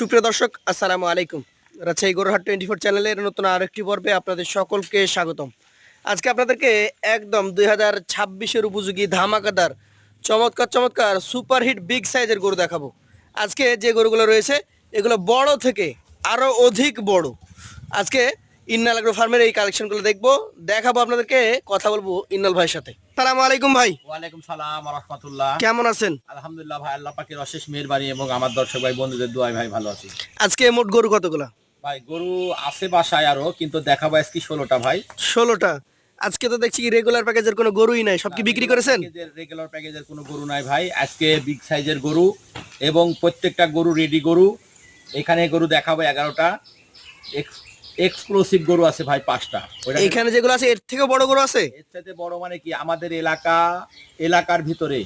সুপ্রিয় দর্শক, আসসালামু আলাইকুম। রাজশাহী গরুহাট টোয়েন্টি ফোর চ্যানেলের নতুন আরেকটি পর্বে আপনাদের সকলকে স্বাগতম। আজকে আপনাদেরকে একদম দুই হাজার ছাব্বিশের উপযোগী ধামাকাদার, চমৎকার চমৎকার, সুপারহিট বিগ সাইজের গরু দেখাবো। আজকে যে গরুগুলো রয়েছে, এগুলো বড় থেকে আরও অধিক বড়। আজকে ইন্নাল ফার্মের এই কালেকশনগুলো দেখব, দেখাবো আপনাদেরকে, কথা বলব ইন্নাল ভাইয়ের সাথে। সালামু আলাইকুম ভাই। ওয়ালাইকুম সালাম রহমতুল্লাহ। কেমন আছেন? আলহামদুলিল্লাহ ভাই আল্লাহ পাকের অশেষ মেহরবানি এবং আমার দর্শক ভাই বন্ধুদের দোয়ায় ভাই ভালো আছি। আজকে মোট গরু কতগুলো? ভাই গরু আছে বাসায় আরও কিন্তু দেখাবো আজকে ষোলোটা ভাই। ষোলোটা। আজকে তো দেখছি রেগুলার প্যাকেজের কোনো গরুই নাই। সব কি বিক্রি করেছেন? রেগুলার প্যাকেজের কোনো গরু নাই ভাই। আজকে বিগ সাইজের গরু এবং প্রত্যেকটা গরু রেডি গরু। এখানে গরু দেখাবো এগারোটা। এক্সক্লুসিভ গরু আছে ভাই পাঁচটা। এখানে যেগুলো আছে এর থেকে বড় গরু আছে? এর চাইতে বড় মানে কি আমাদের এলাকা এলাকার ভিতরে।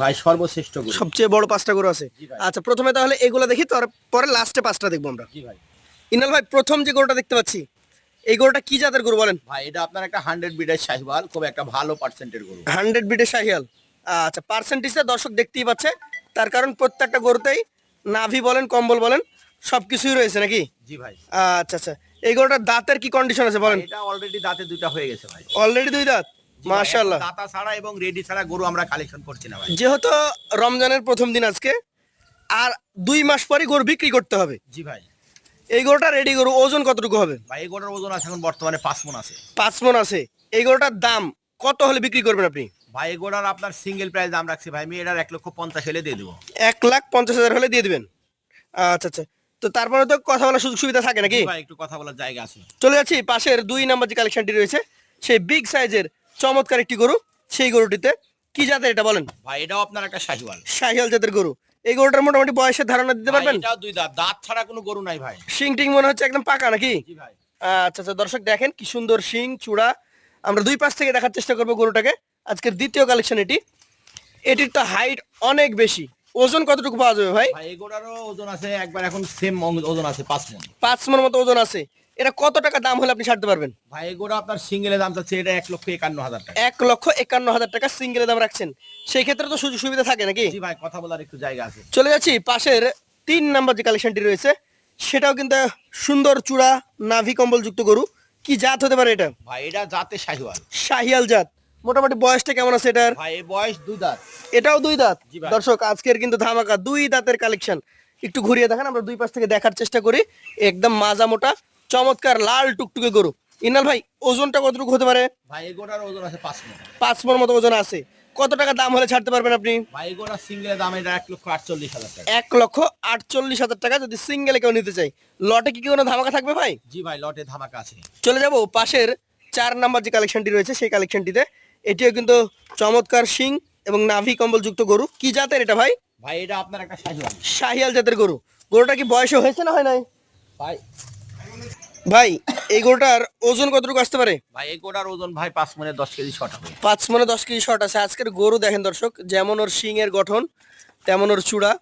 ভাই সর্বশ্রেষ্ঠ গরু। সবচেয়ে বড় পাঁচটা গরু আছে? আচ্ছা প্রথমে তাহলে এগুলো দেখি তারপরে লাস্টে পাঁচটা দেখব আমরা। জি ভাই। ইনাল ভাই প্রথম যে গরুটা দেখতে পাচ্ছি এই গরুটা কি জাতের গরু বলেন? ভাই এটা আপনার একটা হান্ড্রেড বিডের শাহিওয়াল খুব একটা ভালো পার্সেন্টের গরু। হান্ড্রেড বিটের শাহিয়াল আচ্ছা পার্সেন্টেজটা দর্শক দেখতেই পাচ্ছে। তার কারণ প্রত্যেকটা গরুতেই নাভি বলেন কম্বল বলেন সব কিছুই রয়েছে নাকি? জি ভাই। আচ্ছা আচ্ছা। এই গরুটার দাঁতের কি কন্ডিশন আছে বলেন? এটা অলরেডি দাঁতে দুইটা হয়ে গেছে ভাই। অলরেডি দুই দাঁত? মাশাআল্লাহ। দাতা ছাড়া এবং রেডি ছাড়া গরু আমরা কালেকশন করছি না ভাই। যেহেতু রমজানের প্রথম দিন আজকে আর দুই মাস পরে গরু বিক্রি করতে হবে। জি ভাই। এই গরুটা রেডি গরু ওজন কতটুকু হবে? ভাই এই গরুর ওজন আছে এখন বর্তমানে পাঁচ মন আছে। পাঁচ মন আছে। এই গরুটার দাম কত হলে বিক্রি করবেন আপনি? ভাই এই গরুর আপনার সিঙ্গেল প্রাইস দাম রাখছি ভাই। আমি এটার এক লক্ষ পঞ্চাশ হলে দিয়ে দেবো। এক লাখ পঞ্চাশ হাজার হলে দিয়ে দিবেন। আচ্ছা আচ্ছা। তো তারপরে তো কথা বলার সুযোগ সুবিধা থাকে নাকি? ভাই একটু কথা বলার জায়গা আছে। চলে যাচ্ছি পাশের দুই নাম্বার যে কালেকশনটি রয়েছে সেই বিগ সাইজের চমৎকার একটি গরু। সেই গরুটিতে কি জাতের এটা বলেন? ভাই এটাও আপনার একটা শাহিওয়াল। শাহিয়াল জাতের গরু। এই গরুটার মোটামুটি বয়সের ধারণা দিতে পারবেন? এটাও দুই দাঁত। দাঁত ছাড়া কোনো গরু নাই ভাই। শিং টিং মনে হচ্ছে একদম পাকা নাকি? জি ভাই। আচ্ছা আচ্ছা দর্শক দেখেন কি সুন্দর শিং চূড়া। আমরা দুই পাশ থেকে দেখার চেষ্টা করব গরুটাকে। আজকের দ্বিতীয় কালেকশন এটি এটির তো হাইট অনেক বেশি। ওজন কতটুকু পাওয়া যাবে ভাই? ভাই এই ওজন আছে একবার এখন সেম ওজন আছে পাঁচ মন। পাঁচ মন মতো ওজন আছে। এটা কত টাকা দাম হলে আপনি ছাড়তে পারবেন? ভাই এই গরু আপনার সিঙ্গেলের দাম চাচ্ছে এটা এক লক্ষ একান্ন হাজার টাকা। এক লক্ষ একান্ন হাজার টাকা সিঙ্গেলে দাম রাখছেন। সেই ক্ষেত্রে তো সুযোগ সুবিধা থাকে নাকি? জি ভাই কথা বলার একটু জায়গা আছে। চলে যাচ্ছি পাশের তিন নাম্বার যে কালেকশনটি রয়েছে সেটাও কিন্তু সুন্দর চূড়া নাভি কম্বল যুক্ত গরু। কি জাত হতে পারে এটা? ভাই এটা জাতে শাহিওয়াল। শাহিয়াল জাত। মোটামুটি বয়সটা কেমন আছে এটার? ভাই এই বয়স দুই দাঁত। এটাও দুই দাঁত? দর্শক আজকের কিন্তু ধামাকা দুই দাঁতের কালেকশন একটু ঘুরিয়ে দেখেন আমরা দুই পাশ থেকে দেখার চেষ্টা করি। একদম মাজা মোটা চমৎকার লাল টুকটুকে গরু। ইনাল ভাই ওজনটা কতটুকু হতে পারে? ভাই এই ওজন আছে পাঁচ মন। পাঁচ মন মতো ওজন আছে। কত টাকা দাম হলে ছাড়তে পারবেন আপনি? ভাই গরুর দাম এটা এক লক্ষ আটচল্লিশ হাজার টাকা। এক লক্ষ আটচল্লিশ হাজার টাকা যদি সিঙ্গেলে কেউ নিতে চাই লটে কি কি কোনো ধামাকা থাকবে ভাই? জি ভাই লটে ধামাকা আছে। চলে যাব পাশের চার নাম্বার যে কালেকশনটি রয়েছে সেই কালেকশনটিতে এটিও কিন্তু চমৎকার শিং এবং নাভি কম্বল যুক্ত গরু। কি জাতের এটা ভাই? ভাই এটা আপনার একটা শাহিওয়াল। শাহিয়াল জাতের গরু। গরুটা কি বয়সে হয়েছে না হয় নাই? ভাই। ভাই এই গরুটার ওজন কতটুকু আসতে পারে? ভাই এই গরুর ওজন ভাই পাঁচ মনে দশ কেজি শর্ট হবে। পাঁচ মনে দশ কেজি শর্ট আছে। আজকের গরু দেখেন দর্শক যেমন ওর শিং এর গঠন তেমন ওর চূড়া।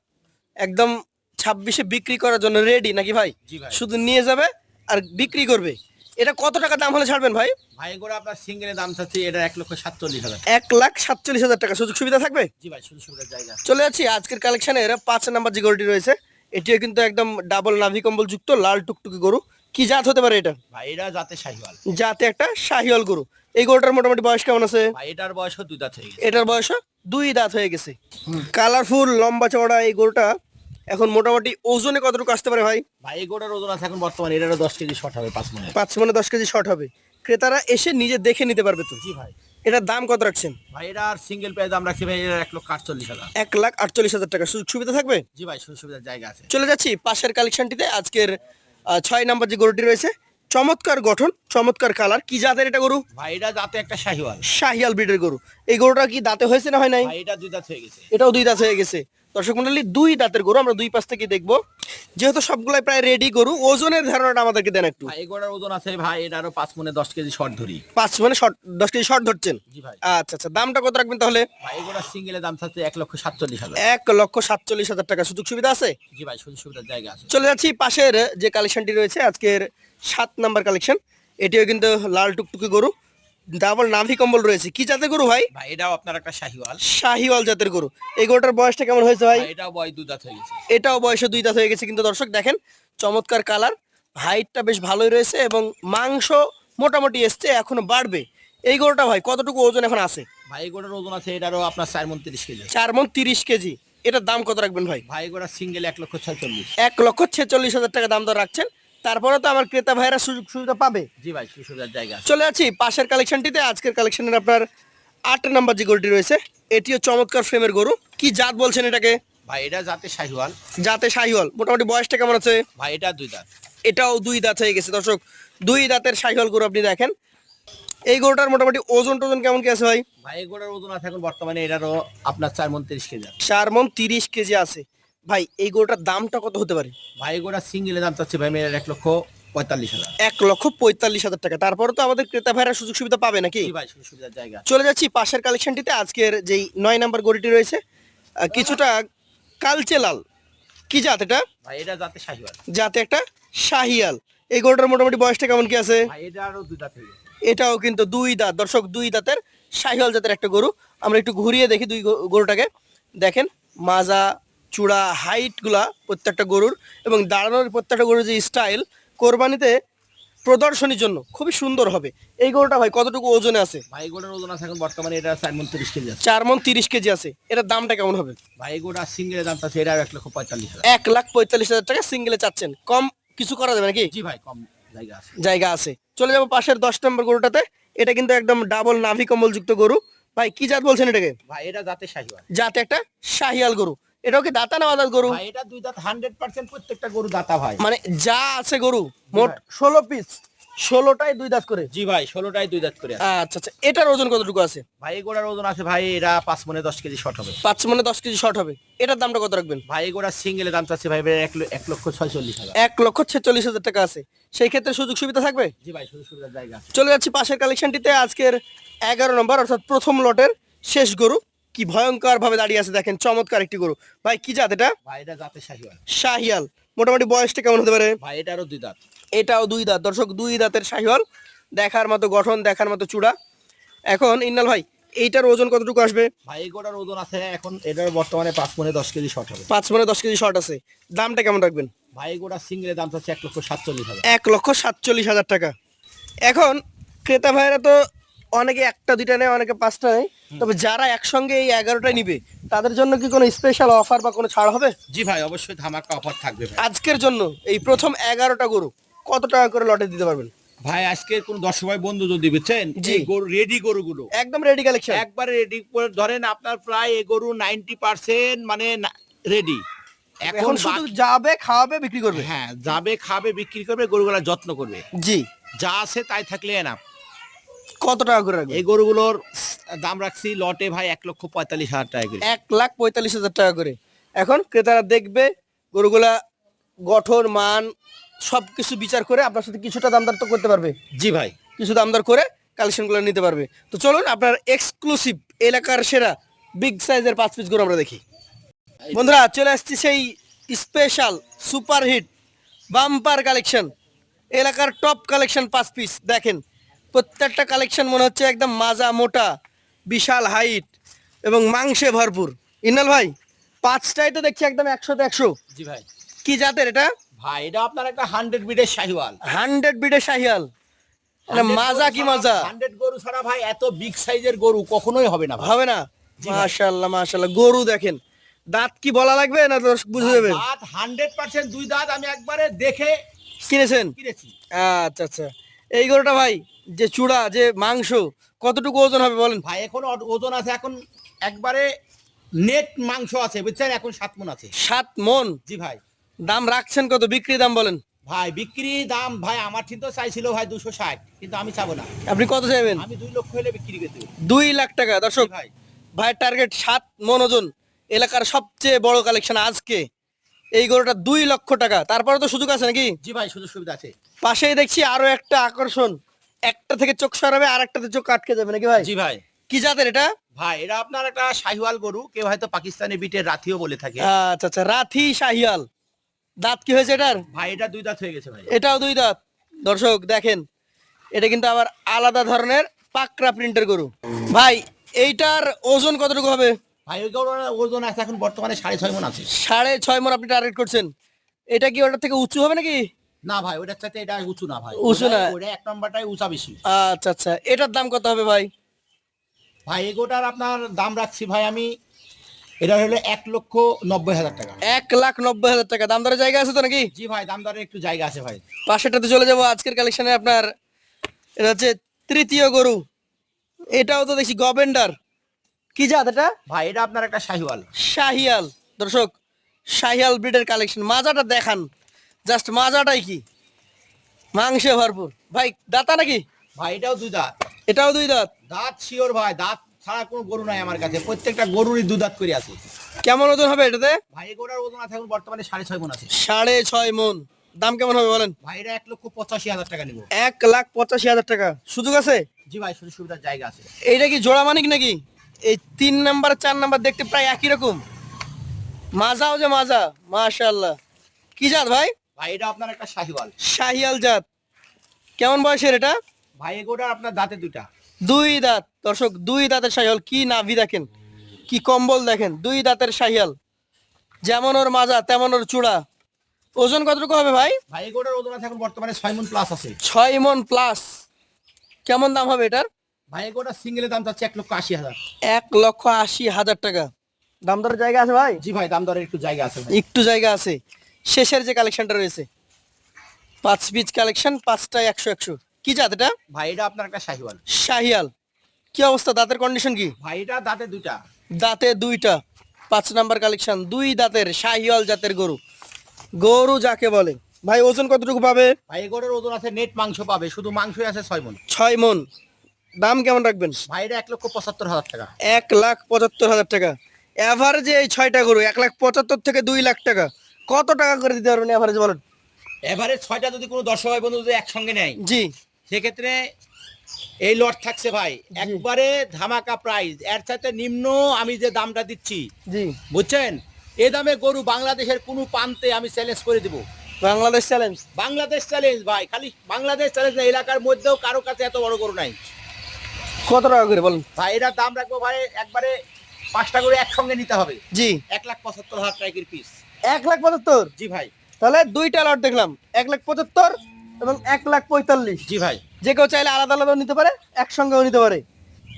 একদম ছাব্বিশে বিক্রি করার জন্য রেডি নাকি ভাই। শুধু নিয়ে যাবে আর বিক্রি করবে। এটা কত টাকা দাম হলে ছাড়বেন ভাই? ভাই এই গরু আপনার সিঙ্গেলের দাম চাচ্ছে এটা এক লক্ষ সাতচল্লিশ হাজার। এক লাখ সাতচল্লিশ হাজার টাকা। সুযোগ সুবিধা থাকবে? জি ভাই শুধু সুবিধার জায়গা চলে যাচ্ছি আজকের কালেকশানে এরা পাঁচ নাম্বার যে গরুটি রয়েছে এটিও কিন্তু একদম ডাবল নাভি কম্বল যুক্ত লাল টুকটুকি গরু। কি জাত হতে পারে এটা? ভাই এটা জাতে শাহিওয়াল। জাতে একটা শাহিওয়াল গরু। এই গরুটার মোটামুটি বয়স কেমন আছে? ভাই এটার বয়স দুই দাঁত হয়ে গেছে। এটার বয়স দুই দাঁত হয়ে গেছে। কালারফুল লম্বা চওড়া এই গরুটা এখন মোটামুটি ওজনে কতটুকু আসতে পারে ভাই? ভাই এই গরুর ওজন আছে এখন বর্তমানে এটারও দশ কেজি শর্ট হবে পাঁচ মনে পাঁচ মানে দশ কেজি শর্ট হবে। ক্রেতারা এসে নিজে দেখে নিতে পারবে তো? জি ভাই। এটার দাম কত রাখছেন? ভাই এটার সিঙ্গেল প্রাইস দাম রাখছি ভাই এটার এক লক্ষ আটচল্লিশ হাজার। এক লাখ আটচল্লিশ হাজার টাকা। সুযোগ সুবিধা থাকবে? জি ভাই শুধু সুবিধার জায়গা আছে। চলে যাচ্ছি পাশের কালেকশনটিতে। আজকের ছয় নাম্বার যে গরুটি রয়েছে চমৎকার গঠন চমৎকার কালার কি জাতের এটা গরু? ভাই এটা জাতে একটা শাহিওয়াল। শাহিয়াল ব্রিডের গরু। এই গরুটা কি দাঁতে হয়েছে না হয় নাই? ভাই এটা দুই দাঁত হয়ে গেছে। এটাও দুই দাঁত হয়ে গেছে। দর্শক মন্ডলী দুই দাঁতের গরু আমরা দুই পাশ থেকে দেখব। যেহেতু সবগুলাই প্রায় রেডি গরু ওজনের ধারণাটা আমাদেরকে দেন একটু। এই গরুর ওজন আছে ভাই এটা আরও পাঁচ মনে দশ কেজি শর্ট ধরি। পাঁচ মনে শর্ট দশ কেজি শর্ট ধরছেন? জি ভাই। আচ্ছা আচ্ছা দামটা কত রাখবেন তাহলে? ভাই এই গরুর সিঙ্গেলের দাম চাচ্ছে এক লক্ষ সাতচল্লিশ হাজার। এক লক্ষ সাতচল্লিশ হাজার টাকা। সুযোগ সুবিধা আছে? জি ভাই সুযোগ সুবিধার জায়গা আছে। চলে যাচ্ছি পাশের যে কালেকশনটি রয়েছে আজকের সাত নাম্বার কালেকশন এটিও কিন্তু লাল টুকটুকি গরু। ডাবল নাভি কম্বল রয়েছে। কি জাতের গরু ভাই? ভাই এটাও আপনার একটা শাহিওয়াল। শাহিওয়াল জাতের গরু। এই গরুটার বয়সটা কেমন হয়েছে ভাই? এটাও বয় দুধাত হয়ে গেছে। এটাও বয়সে দুই দাঁত হয়ে গেছে। কিন্তু দর্শক দেখেন চমৎকার কালার। হাইটটা বেশ ভালোই রয়েছে এবং মাংস মোটামুটি এসছে এখনও বাড়বে। এই গরুটা ভাই কতটুকু ওজন এখন আছে? ভাই এগুলোর ওজন আছে এটারও আপনার চার মন তিরিশ কেজি। চার মন তিরিশ কেজি। এটার দাম কত রাখবেন ভাই? ভাই এগুলো সিঙ্গেল এক লক্ষ ছয়চল্লিশ এক লক্ষ ছেচল্লিশ হাজার টাকা দাম দর রাখছেন। তারপরে তো আমার ক্রেতা ভাইরা সুযোগ সুবিধা পাবে। জি ভাই সুবিধার জায়গা চলে আছি পাশের কালেকশনটিতে। আজকের কালেকশনের আপনার আট নাম্বার যে গরুটি রয়েছে এটিও চমৎকার ফ্রেমের গরু। কি জাত বলছেন এটাকে? ভাই এটা যাতে শাহিওয়াল। জাতে শাহিওয়াল। মোটামুটি বয়সটা কেমন আছে? ভাই এটা দুই দাঁত। এটাও দুই দাঁত হয়ে গেছে। দর্শক দুই দাঁতের শাহিওয়াল গরু আপনি দেখেন। এই গরুটার মোটামুটি ওজন টোজন কেমন কি আছে ভাই? ভাই এগুলোর ওজন আছে এখন বর্তমানে এটারও আপনার চার মন তিরিশ কেজি। চার মন তিরিশ কেজি আছে। ভাই এই গরুটার দামটা কত হতে পারে? ভাই এগুলো সিঙ্গেলে দাম চাচ্ছে ভাই মেয়ের এক লক্ষ পঁয়তাল্লিশ হাজার। এক লক্ষ পঁয়তাল্লিশ হাজার টাকা। তারপরে তো আমাদের ক্রেতা ভাইরা সুযোগ সুবিধা পাবে নাকি? ভাই সুবিধার জায়গা চলে যাচ্ছি পাশের কালেকশনটিতে। আজকের যেই নয় নাম্বার গরুটি রয়েছে কিছুটা কালচে লাল কি জাত এটা? ভাই এটা যাতে শাহিওয়াল। যাতে একটা শাহিয়াল। এই গরুটার মোটামুটি বয়সটা কেমন কি আছে? ভাই এটা আরও দুই দাঁত এটাও কিন্তু দুই দাঁত। দর্শক দুই দাঁতের শাহিওয়াল জাতের একটা গরু। আমরা একটু ঘুরিয়ে দেখি দুই গরুটাকে। দেখেন মাজা চূড়া হাইটগুলা প্রত্যেকটা গরুর এবং দাঁড়ানোর প্রত্যেকটা গরুর যে স্টাইল কোরবানিতে প্রদর্শনীর জন্য খুবই সুন্দর হবে। এই গরুটা ভাই কতটুকু ওজনে আছে? ভাই এগুলোর ওজন আছে এখন বর্তমানে এটা চার মন তিরিশ কেজি আছে। চার মন তিরিশ কেজি আছে। এটার দামটা কেমন হবে? ভাই এগুলো সিঙ্গেলে দাম চাচ্ছে এটাও এক লক্ষ পঁয়তাল্লিশ হাজার। এক লাখ পঁয়তাল্লিশ হাজার টাকা সিঙ্গেলে চাচ্ছেন। কম কিছু করা যাবে নাকি? জি ভাই কম জায়গা আছে। জায়গা আছে। চলে যাব পাশের দশ নম্বর গরুটাতে। এটা কিন্তু একদম ডাবল নাভি কম্বল যুক্ত গরু। ভাই কি জাত বলছেন এটাকে? ভাই এটা যাতে শাহিওয়াল। যাতে একটা শাহিয়াল গরু। এটাও কি দাতা না আদাত গরু? ভাই এটা দুই দাঁত হান্ড্রেড পার্সেন্ট প্রত্যেকটা গরু দাতা ভাই। মানে যা আছে গরু মোট ষোলো পিস ষোলোটাই দুই দাঁত করে? জি ভাই ষোলোটাই দুই দাঁত করে আচ্ছা আচ্ছা এটার ওজন কতটুকু আছে? ভাই এগুলোর ওজন আছে ভাই এরা পাঁচ মনে দশ কেজি শর্ট হবে। পাঁচ মানে দশ কেজি শর্ট হবে। এটার দামটা কত রাখবেন? ভাই এগুলো সিঙ্গেলে দাম চাচ্ছে ভাই এক এক লক্ষ ছয়চল্লিশ হাজার। এক লক্ষ ছেচল্লিশ হাজার টাকা আছে। সেই ক্ষেত্রে সুযোগ সুবিধা থাকবে? জি ভাই সুযোগ সুবিধার জায়গা চলে যাচ্ছি পাশের কালেকশনটিতে আজকের এগারো নম্বর অর্থাৎ প্রথম লটের শেষ গরু। কি ভয়ঙ্কর ভাবে দাঁড়িয়ে আছে দেখেন চমৎকার একটি গরু। ভাই কি জাত এটা? ভাই শাহিয়াল। মোটামুটি বয়সটা কেমন হতে পারে? ভাই এটারও দুই দাঁত। এটাও দুই দাঁত। দর্শক দুই দাঁতের শাহিওয়াল। দেখার মতো গঠন দেখার মতো চূড়া। এখন ইন্নাল ভাই এইটার ওজন কতটুকু আসবে? ভাই এগুলোর ওজন আছে এখন এটার বর্তমানে পাঁচ মনে দশ কেজি শর্ট হবে। পাঁচ মনে দশ কেজি শর্ট আছে। দামটা কেমন রাখবেন? ভাই এগুলো সিঙ্গেলে দাম চাচ্ছে এক লক্ষ সাতচল্লিশ হাজার। এক লক্ষ সাতচল্লিশ হাজার টাকা। এখন ক্রেতা ভাইরা তো অনেকে একটা দুইটা নেয় অনেকে পাঁচটা নেয়। তবে যারা একসঙ্গে এই এগারোটায় নিবে তাদের জন্য কি কোনো স্পেশাল অফার বা কোনো ছাড় হবে? জি ভাই অবশ্যই ধামাকা অফার থাকবে ভাই। আজকের জন্য এই প্রথম এগারোটা গরু কত টাকা করে লটে দিতে পারবেন? ভাই আজকে কোন দশ ভাই বন্ধু যদি বুঝছেন জি। এই গরু রেডি গরুগুলো। একদম রেডি কালেকশন একবারে রেডি করে ধরেন আপনার প্রায় এই গরু নাইনটি পার্সেন্ট মানে রেডি এখন শুধু যাবে খাওয়াবে বিক্রি করবে? হ্যাঁ যাবে খাবে বিক্রি করবে গরুগুলা যত্ন করবে। জি। যা আছে তাই থাকলে না কত টাকা করে রাখবে এই গরুগুলোর দাম রাখছি লটে ভাই এক লক্ষ পঁয়তাল্লিশ হাজার টাকা করে। এক লাখ পঁয়তাল্লিশ হাজার টাকা করে। এখন ক্রেতারা দেখবে গরুগুলা গঠন মান সব কিছু বিচার করে আপনার সাথে কিছুটা দামদার তো করতে পারবে। জি ভাই। কিছু দামদার করে কালেকশনগুলো নিতে পারবে। তো চলুন আপনার এক্সক্লুসিভ এলাকার সেরা বিগ সাইজের পাঁচ পিস গরু আমরা দেখি। বন্ধুরা চলে আসছি সেই স্পেশাল সুপারহিট বাম্পার কালেকশন এলাকার টপ কালেকশন পাঁচ পিস দেখেন প্রত্যেকটা কালেকশন মনে হচ্ছে একদম মাজা মোটা। বিশাল হাইট এবং মাংসে ভরপুর। ইনাল ভাই পাঁচটাই তো দেখছি একদম একশোতে একশো। জি ভাই। কি জাতের এটা? ভাই এটা আপনার একটা হান্ড্রেড বিডের শাহিওয়াল। হান্ড্রেড বিডে শাহিয়াল এটা মাজা কি মাজা? হান্ড্রেড গরু ছাড়া ভাই এত বিগ সাইজের গরু কখনোই হবে না হবে না। মাশাল্লাহ মাশাল্লাহ গরু দেখেন দাঁত কি বলা লাগবে না দর্শক বুঝে যাবেন? দাঁত হান্ড্রেড পার্সেন্ট দুই দাঁত আমি একবারে দেখে কিনেছেন? কিনেছি। আচ্ছা আচ্ছা। এই গরুটা ভাই যে চূড়া যে মাংস কতটুকু ওজন হবে বলেন? ভাই এখন ওজন আছে এখন একবারে নেট মাংস আছে বুঝছেন? এখন সাত মন আছে। সাত মন? জি ভাই। দাম রাখছেন কত? বিক্রি দাম বলেন। ভাই বিক্রি দাম ভাই আমার ঠিক তো চাইছিল ভাই দুশো ষাট কিন্তু আমি চাবো না। আপনি কত চাইবেন? আমি দুই লক্ষ হলে বিক্রি করতে দুই লাখ টাকা দর্শক। ভাই। ভাইয়ের টার্গেট সাত মন ওজন। এলাকার সবচেয়ে বড় কালেকশন আজকে। এই গরুটা দুই লক্ষ টাকা। তারপরে তো সুযোগ আছে নাকি? জি ভাই সুযোগ সুবিধা আছে। পাশেই দেখছি আরও একটা আকর্ষণ। একটা থেকে চোখ সরাবে আর একটাতে চোখ আটকে যাবে নাকি ভাই? জি ভাই। কি জাতের এটা? ভাই এটা আপনার একটা শাহিওয়াল গরু কেউ হয়তো পাকিস্তানি বিটের রাথিও বলে থাকে। আচ্ছা আচ্ছা রাথি শাহিয়াল দাঁত কি হয়েছে এটার? ভাই এটা দুই দাঁত হয়ে গেছে ভাই। এটাও দুই দাঁত। দর্শক দেখেন এটা কিন্তু আবার আলাদা ধরনের পাকড়া প্রিন্টের গরু। ভাই এইটার ওজন কতটুকু হবে? ভাই ওই গরুর ওজন আছে এখন বর্তমানে সাড়ে ছয় মন আছে। সাড়ে ছয় মন আপনি টার্গেট করছেন। এটা কি ওটার থেকে উঁচু হবে নাকি? না ভাই ওটার চাইতে এটা উঁচু না ভাই। উঁচু না। ওটা- এক নম্বরটাই উঁচা বেশি। আচ্ছা আচ্ছা। এটার দাম কত হবে ভাই? ভাই এগোটার আপনার দাম রাখছি ভাই আমি এটা হলো এক লক্ষ নব্বই হাজার টাকা। এক লাখ নব্বই হাজার টাকা। দাম দরের জায়গা আছে তো নাকি? জি ভাই দাম দরে একটু জায়গা আছে ভাই। পাশেরটাতে চলে যাব। আজকের কালেকশনে আপনার এটা হচ্ছে তৃতীয় গরু। এটাও তো দেখছি গভেন্ডার। কি জাত এটা? ভাই এটা আপনার একটা শাহিওয়াল। শাহিয়াল। দর্শক শাহিয়াল ব্রিডের কালেকশন। মাজাটা দেখান। জাস্ট মাজাটাই কি? মাংসে ভরপুর। ভাই দাতা নাকি? ভাই এটাও দুই দাঁত। এটাও দুই দাঁত? দাঁত শিওর ভাই দাঁত ছাড়া কোনো গরু নাই আমার কাছে। প্রত্যেকটা গরুরই দু দাঁত করে আছে। কেমন ওজন হবে এটাতে? ভাই এগোটার ওজন আছে এখন বর্তমানে সাড়ে ছয় মন আছে। সাড়ে ছয় মন। দাম কেমন হবে বলেন? ভাই এটা এক লক্ষ পঁচাশি হাজার টাকা নিব। এক লাখ পঁচাশি হাজার টাকা। সুযোগ আছে? জি ভাই সুযোগ সুবিধার জায়গা আছে। এইটা কি জোড়া মানিক নাকি? এই তিন নাম্বার চার নাম্বার দেখতে প্রায় একই রকম। মাজাও যে মাজা মাশাল্লাহ কি জাত ভাই? ভাই এটা আপনার একটা শাহিওয়াল। শাহিয়াল জাত। কেমন বয়সের এটা? ভাই এগোটার আপনার দাঁতে দুইটা। দুই দাঁত। দর্শক দুই দাঁতের শাহিয়াল কি নাভি দেখেন কি কম্বল দেখেন দুই দাঁতের শাহিয়াল যেমন ওর মাজা তেমন ওর চূড়া। ওজন কতটুকু হবে ভাই? ভাই এগোটার ওজন আছে এখন বর্তমানে ছয় মন প্লাস আছে। ছয় মন প্লাস কেমন দাম হবে এটার? ভাই এগোটা সিঙ্গেলের দাম চাচ্ছে এক লক্ষ আশি হাজার। এক লক্ষ আশি হাজার টাকা। দাম দরের জায়গা আছে ভাই? জি ভাই দাম দরের একটু জায়গা আছে ভাই। একটু জায়গা আছে। শেষের যে কালেকশনটা রয়েছে পাঁচ পিচ কালেকশন পাঁচটায় একশো একশো। কি জাত এটা? ভাই এটা আপনার একটা শাহিওয়াল। শাহিয়াল। কি অবস্থা দাঁতের কন্ডিশন কি? ভাই এটা দাঁতে দুইটা। দাঁতে দুইটা। পাঁচ নাম্বার কালেকশন দুই দাঁতের শাহিয়াল জাতের গরু। গরু যাকে বলে। ভাই ওজন কতটুকু পাবে? ভাই গরুর ওজন আছে নেট মাংস পাবে। শুধু মাংসই আছে ছয় মন। ছয় মন। দাম কেমন রাখবেন? ভাই এটা এক লক্ষ পঁচাত্তর হাজার টাকা। এক লাখ পঁচাত্তর হাজার টাকা। অ্যাভারেজে এই ছয়টা গরু এক লাখ পঁচাত্তর থেকে দুই লাখ টাকা। কত টাকা করে দিতে পারবেন এভারেজ বলেন? এভারেজ ছয়টা যদি কোনো দর্শক ভাই বন্ধু যদি একসঙ্গে নেয়। জি। সেক্ষেত্রে এই লট থাকছে ভাই। একবারে ধামাকা প্রাইস এর সাথে নিম্ন আমি যে দামটা দিচ্ছি জি। বুঝছেন? এই দামে গরু বাংলাদেশের কোনো প্রান্তে আমি চ্যালেঞ্জ করে দিব। বাংলাদেশ চ্যালেঞ্জ বাংলাদেশ চ্যালেঞ্জ ভাই খালি বাংলাদেশ চ্যালেঞ্জ না এলাকার মধ্যেও কারও কাছে এত বড় গরু নাই। কত টাকা করে বলুন? ভাই এটার দাম রাখব ভাই একবারে পাঁচটা করে একসঙ্গে নিতে হবে। জি। এক লাখ পঁচাত্তর হাজার টাকার পিস এক লাখ পঁচাত্তর? জি ভাই। তাহলে দুইটা লট দেখলাম। এক লাখ পঁচাত্তর এবং এক লাখ পঁয়তাল্লিশ। জি ভাই। যে কেউ চাইলে আলাদা আলাদা নিতে পারে একসঙ্গেও নিতে পারে।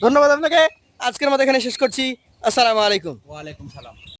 ধন্যবাদ আপনাকে। আজকের মতো এখানে শেষ করছি। আসসালামু আলাইকুম। ওয়ালাইকুম সালাম।